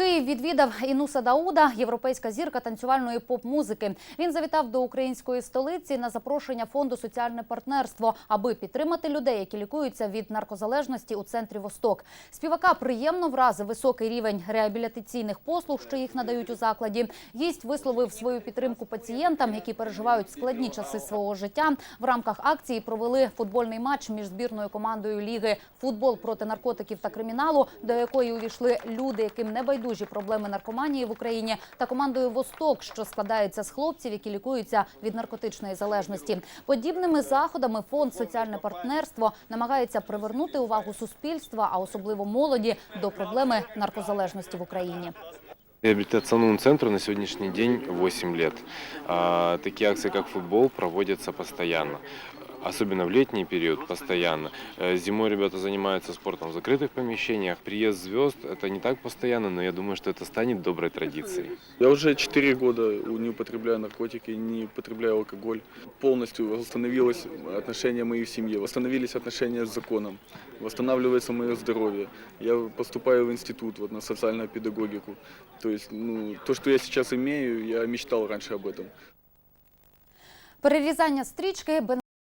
Київ відвідав Інуса Дауда, європейська зірка танцювальної поп-музики. Він завітав до української столиці на запрошення фонду соціальне партнерство, аби підтримати людей, які лікуються від наркозалежності у центрі Восток. Співака приємно вразив високий рівень реабілітаційних послуг, що їх надають у закладі. Гість висловив свою підтримку пацієнтам, які переживають складні часи свого життя. В рамках акції провели футбольний матч між збірною командою ліги Футбол проти наркотиків та криміналу, до якої увійшли люди, яким не байдужі проблеми наркоманії в Україні, та командою Восток, що складається з хлопців, які лікуються від наркотичної залежності. Подібними заходами фонд соціальне партнерство намагається привернути увагу суспільства, а особливо молоді, до проблеми наркозалежності в Україні. Реабилитационному центру на сегодняшний день 8 лет. Такие акции, как футбол, проводятся постоянно Особенно в летний период постоянно. Э, Зимой ребята занимаются спортом в закрытых помещениях. Приезд звезд это не так постоянно, но я думаю, что это станет доброй традицией. Я уже 4 года не употребляю наркотики, не употребляю алкоголь. Полностью восстановилось отношения мои в семье, восстановились отношения с законом, восстанавливается мое здоровье. Я поступаю в институт вот, на социальную педагогику. То есть ну, то, что я сейчас имею, я мечтал раньше об этом. Перерізання стрічки